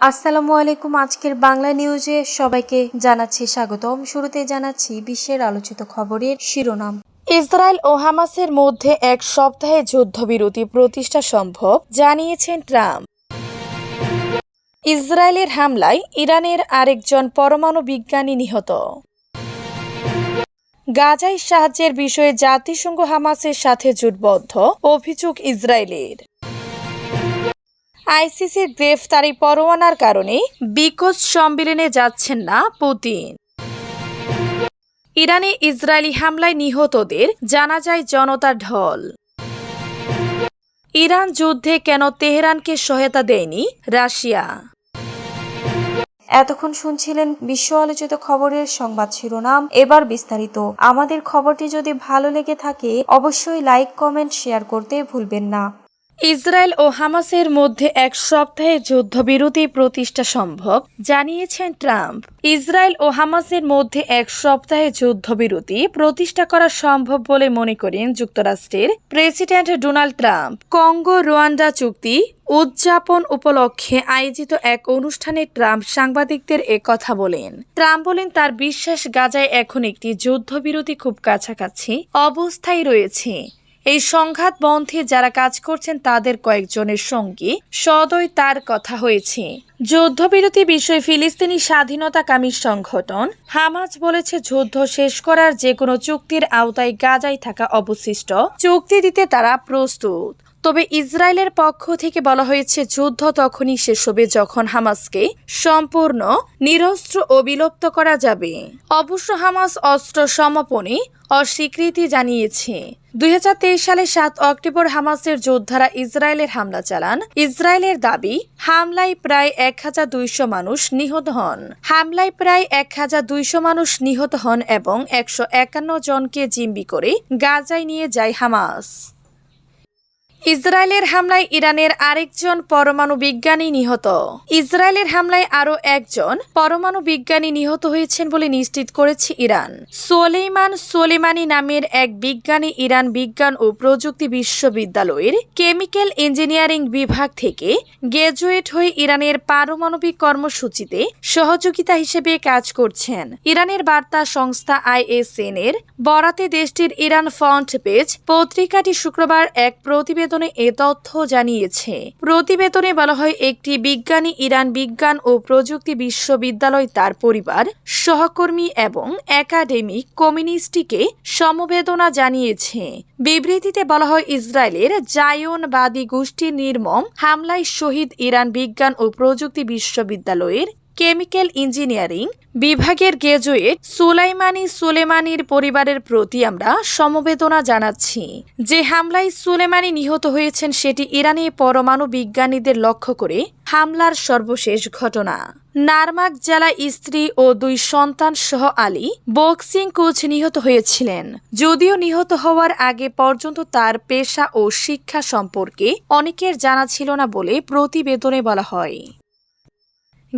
আসসালামু আলাইকুম। আজকের বাংলা নিউজে সবাইকে জানাচ্ছি স্বাগতম। শুরুতে জানাচ্ছি বিশ্বের আলোচিত খবরের শিরোনাম। ইসরায়েল ও হামাসের মধ্যে এক সপ্তাহে যুদ্ধবিরতি প্রতিষ্ঠা সম্ভব, জানিয়েছেন ট্রাম্প। ইসরায়েলের হামলায় ইরানের আরেকজন পরমাণু বিজ্ঞানী নিহত। গাজায় সাহায্যের বিষয়ে জাতিসংঘ হামাসের সাথে জোটবদ্ধ অভিযোগ ইসরায়েলের। আইসিসির গ্রেফতারি পরোয়ানার কারণে বিকোজ সম্মেলনে যাচ্ছেন না পুতিন। ইরানে ইসরায়েলি হামলায় নিহতদের জানা যায় জনতার ঢল। ইরান যুদ্ধে কেন তেহরানকে সহায়তা দেয়নি রাশিয়া? এতক্ষণ শুনছিলেন বিশ্ব আলোচিত খবরের সংবাদ শিরোনাম। এবার বিস্তারিত। আমাদের খবরটি যদি ভালো লেগে থাকে, অবশ্যই লাইক, কমেন্ট, শেয়ার করতে ভুলবেন না। ইসরায়েল ও হামাসের মধ্যে এক সপ্তাহে যুদ্ধবিরতি প্রতিষ্ঠা সম্ভব, জানিয়েছেন ট্রাম্প। ইসরায়েল ও হামাসের মধ্যে এক সপ্তাহে যুদ্ধবিরতি প্রতিষ্ঠা করা সম্ভব বলে মনে করেন যুক্তরাষ্ট্রের president Donald Trump. Congo Rwanda চুক্তি উদযাপন উপলক্ষে আয়োজিত এক অনুষ্ঠানে ট্রাম্প সাংবাদিকদের কথা বলেন। ট্রাম্প বলেন, তার বিশ্বাস, গাজায় এখন একটি যুদ্ধবিরতি খুব কাছাকাছি অবস্থায় রয়েছে। এই সংঘাত বন্ধে যারা কাজ করছেন তাদের কয়েকজনের সঙ্গে। সদয় তার কথা হয়েছে। যুদ্ধবিরতি বিষয়ে ফিলিস্তিনি স্বাধীনতাকামী সংগঠন হামাজ বলেছে, যুদ্ধ শেষ করার যে কোনো চুক্তির আওতায় গাজায় থাকা অবশিষ্ট চুক্তি দিতে তারা প্রস্তুত। তবে ইসরায়েলের পক্ষ থেকে বলা হয়েছে, যুদ্ধ তখনই শেষ হবে যখন হামাসকে সম্পূর্ণ নিরস্ত্র ও বিলুপ্ত করা যাবে। অবশ্য হামাস অস্ত্র সমাপনে অস্বীকৃতি জানিয়েছে। দুই সালের সাত অক্টোবর হামাসের যোদ্ধারা ইসরায়েলের হামলা চালান। ইসরায়েলের দাবি, হামলায় প্রায় এক হাজার দুইশো মানুষ নিহত হন। হামলায় প্রায় এক হাজার দুইশো মানুষ নিহত হন এবং একশো একান্ন জনকে জিম্বি করে গাজায় নিয়ে যায় হামাস। ইসরায়েলের হামলায় ইরানের আরেকজন পরমাণু বিজ্ঞানী নিহত। ইসরায়েলের হামলায় আরও একজন পরমাণু বিজ্ঞানী নিহত হয়েছেন বলে নিশ্চিত করেছে ইরান। সোলেইমান সোলেমানি নামের এক বিজ্ঞানী ইরান বিজ্ঞান ও প্রযুক্তি বিশ্ববিদ্যালয়ের কেমিক্যাল ইঞ্জিনিয়ারিং বিভাগ থেকে গ্র্যাজুয়েট হয়ে ইরানের পারমাণবিক কর্মসূচিতে সহযোগিতা হিসেবে কাজ করছেন। ইরানের বার্তা সংস্থা আইএসএন এর বরাতে দেশটির ইরান ফ্রন্ট পেজ পত্রিকাটি শুক্রবার এক প্রতিবেদনে এ তথ্য জানিয়েছে। প্রতিবেদনে বলা হয়, একটি বিজ্ঞানী ইরান বিজ্ঞান ও প্রযুক্তি বিশ্ববিদ্যালয়, তার পরিবার, সহকর্মী এবং একাডেমিক কমিউনিস্টকে সমবেদনা জানিয়েছে। বিবৃতিতে বলা হয়, ইসরায়েলের জায়নবাদী গোষ্ঠীর নির্মম হামলায় শহীদ ইরান বিজ্ঞান ও প্রযুক্তি বিশ্ববিদ্যালয়ের কেমিক্যাল ইঞ্জিনিয়ারিং বিভাগের গ্র্যাজুয়েট সুলাইমানি সুলেমানির পরিবারের প্রতি আমরা সমবেদনা জানাচ্ছি। যে হামলায় সুলেমানি নিহত হয়েছেন সেটি ইরানি পরমাণু বিজ্ঞানীদের লক্ষ্য করে হামলার সর্বশেষ ঘটনা। নারমাক জেলা স্ত্রী ও দুই সন্তান সহ আলী বক্সিং কোচ নিহত হয়েছিলেন। যদিও নিহত হওয়ার আগে পর্যন্ত তার পেশা ও শিক্ষা সম্পর্কে অনেকের জানা ছিল না বলে প্রতিবেদনে বলা হয়।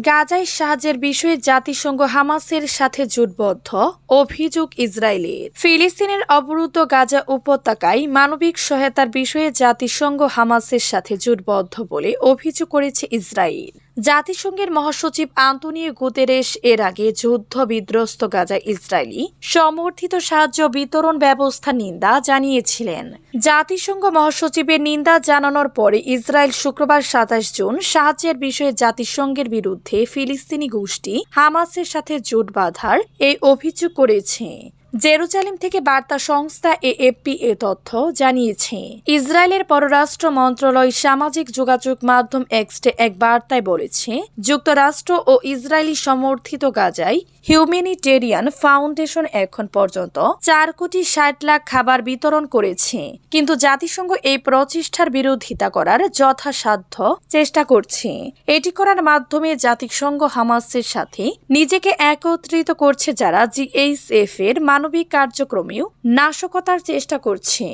গাজায় সাহায্যের বিষয়ে জাতিসংঘ হামাসের সাথে জোটবদ্ধ অভিযোগ ইসরায়েলের। ফিলিস্তিনের অবরুদ্ধ গাজা উপত্যকায় মানবিক সহায়তার বিষয়ে জাতিসংঘ হামাসের সাথে জোটবদ্ধ বলে অভিযোগ করেছে ইসরায়েল। জাতিসংঘের মহাসচিব আন্তনিও গুতেরেস এর আগে যুদ্ধ বিধ্বস্ত গাজা ইসরায়েলি সমর্থিত সাহায্য বিতরণ ব্যবস্থা নিন্দা জানিয়েছিলেন। জাতিসংঘ মহাসচিবের নিন্দা জানানোর পরে ইসরায়েল শুক্রবার সাতাশ জুন সাহায্যের বিষয়ে জাতিসংঘের বিরুদ্ধে ফিলিস্তিনি গোষ্ঠী হামাসের সাথে জোট বাঁধার এই অভিযোগ করেছে। জেরুজালেম থেকে বার্তা সংস্থা এএফপি এ তথ্য জানিয়েছে। ইসরায়েলের পররাষ্ট্র মন্ত্রণালয় সামাজিক যোগাযোগ মাধ্যম এক্সটে এক বার্তায় বলেছে, যুক্তরাষ্ট্র ও ইসরায়েলি সমর্থিত গাজায় হিউম্যানিটেরিয়ান ফাউন্ডেশন এখন পর্যন্ত চার কোটি ষাট লাখ খাবার বিতরণ করেছে। কিন্তু জাতিসংঘ এই প্রচেষ্টার বিরোধিতা করার যথাসাধ্য চেষ্টা করছে। এটি করার মাধ্যমে জাতিসংঘ হামাসের সাথে নিজেকে একত্রিত করছে যারা জিএইচএফ এর মানবিক কার্যক্রমেও নাশকতার চেষ্টা করছে।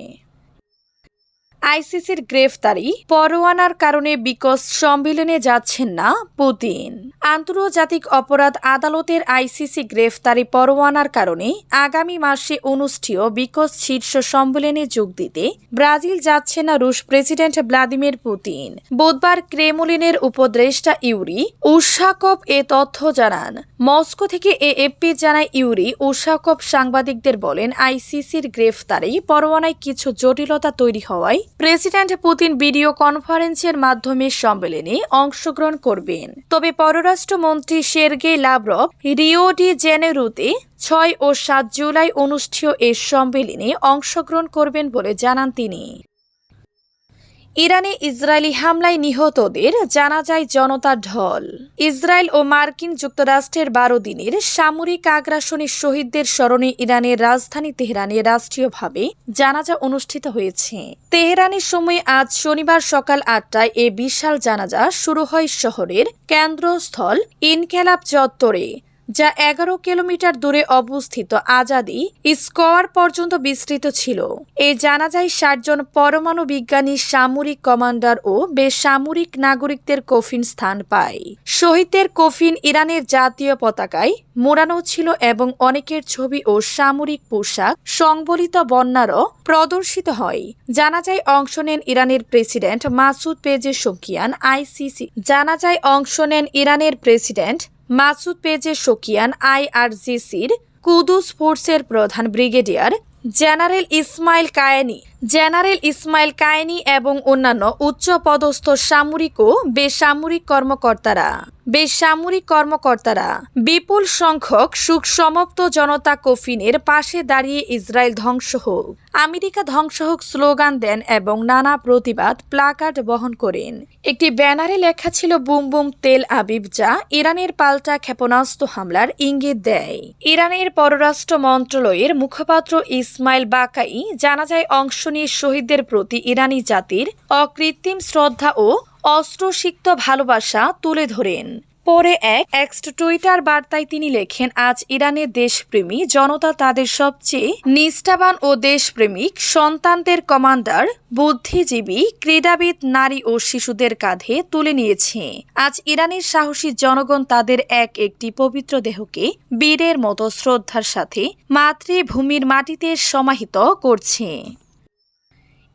আইসিসির গ্রেফতারি পরোয়ানার কারণে বিকজ সম্মেলনে যাচ্ছেন না পুতিন। আন্তর্জাতিক অপরাধ আদালতের আইসিসি গ্রেফতারি পরোয়ানার কারণে আগামী মাসে অনুষ্ঠেয় বিকজ শীর্ষ সম্মেলনে যোগ দিতে ব্রাজিল যাচ্ছে না রুশ প্রেসিডেন্ট ভ্লাদিমির পুতিন। বুধবার ক্রেমলিনের উপদেষ্টা ইউরি উশাকপ এ তথ্য জানান। মস্কো থেকে এএফপি জানায় ইউরি উশাকপ সাংবাদিকদের বলেন, আইসিসির গ্রেফতারেই পরোয়ানায় কিছু জটিলতা তৈরি হওয়ায় প্রেসিডেন্ট পুতিন ভিডিও কনফারেন্সের মাধ্যমে সম্মেলনে অংশগ্রহণ করবেন। তবে পররাষ্ট্রমন্ত্রী সের্গে লাভরভ রিও ডি জেনেরুতে ছয় ও সাত জুলাই অনুষ্ঠেয় এ সম্মেলনে অংশগ্রহণ করবেন বলে জানান তিনি। ইরানে ইসরায়েলি হামলায় নিহতদের জানা যায় জনতার ঢল। ইসরায়েল ও মার্কিন যুক্তরাষ্ট্রের বারো দিনের সামরিক আগ্রাসনের শহীদদের স্মরণে ইরানের রাজধানী তেহরানে রাষ্ট্রীয়ভাবে জানাজা অনুষ্ঠিত হয়েছে। তেহরানের সময় আজ শনিবার সকাল আটটায় এ বিশাল জানাজা শুরু হয় শহরের কেন্দ্রস্থল ইনকেলাব চত্বরে। যা এগারো কিলোমিটার দূরে অবস্থিত আজাদি স্কোয়ার পর্যন্ত বিস্তৃত ছিল। এই জানাজায় ষাটজন পরমাণু বিজ্ঞানী, সামরিক কমান্ডার ও বেসামরিক নাগরিকদের কফিন স্থান পায়। শহীদদের কফিন ইরানের জাতীয় পতাকায় মোড়ানো ছিল এবং অনেকের ছবি ও সামরিক পোশাক সংবলিত বন্যারও প্রদর্শিত হয়। জানাজায় অংশ নেন ইরানের প্রেসিডেন্ট মাসুদ পেজে শোকিয়ান আইসিসি। জানাজায় অংশ নেন ইরানের প্রেসিডেন্ট মাসুদ পেজে শোকিয়ান আইআরজিসির কুদুস ফোর্সের প্রধান brigadier general Ismail Qaani. General Ismail Qaani এবং অন্যান্য উচ্চপদস্থ সামরিক ও বেসামরিক কর্মকর্তারা। বেসামরিক কর্মকর্তারা বিপুল সংখ্যক সুখ সমাপ্ত জনতা কফিনের পাশে দাঁড়িয়ে ইসরায়েল ধ্বংস হোক। আমেরিকা ধ্বংস হোক স্লোগান দেন এবং নানা প্রতিবাদ প্লাকার্ড বহন করেন। একটি ব্যানারে লেখা ছিল, বুম বুম তেল আবিব যা ইরানের পাল্টা ক্ষেপণাস্ত্র হামলার ইঙ্গিত দেয়। ইরানের পররাষ্ট্র মন্ত্রণালয়ের মুখপাত্র ইসমাইল বাকাই জানাজায় অংশ নিয়ে শহীদদের প্রতি ইরানি জাতির অকৃত্রিম শ্রদ্ধা ও অস্ত্রসিক্ত ভালোবাসা তুলে ধরেন। পরে এক এক্সট টুইটার বার্তায় তিনি লেখেন, আজ ইরানের দেশপ্রেমী, জনতা তাদের সবচেয়ে নিষ্ঠাবান ও দেশপ্রেমিক, সন্তানদের কমান্ডার, বুদ্ধিজীবী, ক্রীড়াবিদ, নারী ও শিশুদের কাঁধে তুলে নিয়েছে। আজ ইরানের সাহসী জনগণ তাদের এক একটি পবিত্র দেহকে বীরের মতো শ্রদ্ধার সাথে মাতৃভূমির মাটিতে সমাহিত করছে।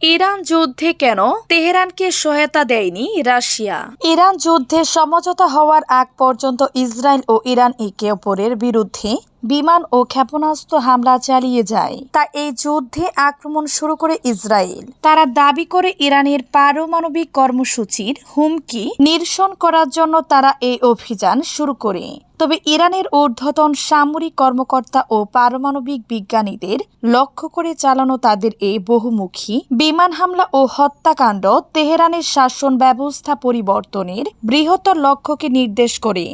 ইরান যুদ্ধে কেন তেহরানকে সহায়তা দেয়নি রাশিয়া? ইরান যুদ্ধে সমঝোতা হওয়ার আগ পর্যন্ত ইসরায়েল ও ইরান একে অপরের বিরুদ্ধে বিমান ও ক্ষেপণাস্ত্র হামলা চালিয়ে যায়। তা এই যুদ্ধে আক্রমণ শুরু করে ইসরায়েল। তারা দাবি করে ইরানের পারমাণবিক কর্মসূচির হুমকি নিরসন করার জন্য তারা এই অভিযান শুরু করে। তবে ইরানের ঊর্ধ্বতন সামরিক কর্মকর্তা ও পারমাণবিক বিজ্ঞানীদের লক্ষ্য করে চালানো তাদের এই বহুমুখী বিমান হামলা ও হত্যাকাণ্ড তেহরানের শাসন ব্যবস্থা পরিবর্তনের বৃহত্তর লক্ষ্যকে নির্দেশ করে।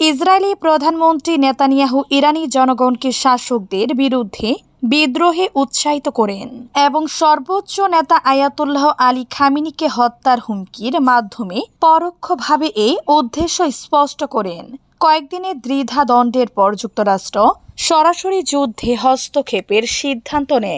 ইসরায়েলি প্রধানমন্ত্রী নেতানিয়াহু ইরানি জনগণকে শাসকদের বিরুদ্ধে বিদ্রোহে উৎসাহিত করেন এবং সর্বোচ্চ নেতা আয়াতুল্লাহ আলী খামিনিকে হত্যার হুমকির মাধ্যমে পরোক্ষভাবে এই উদ্দেশ্য স্পষ্ট করেন। কয়েকদিনের দ্বিধা দণ্ডের পর যুক্তরাষ্ট্র সরাসরি যুদ্ধে হস্তক্ষেপের সিদ্ধান্ত নেয়।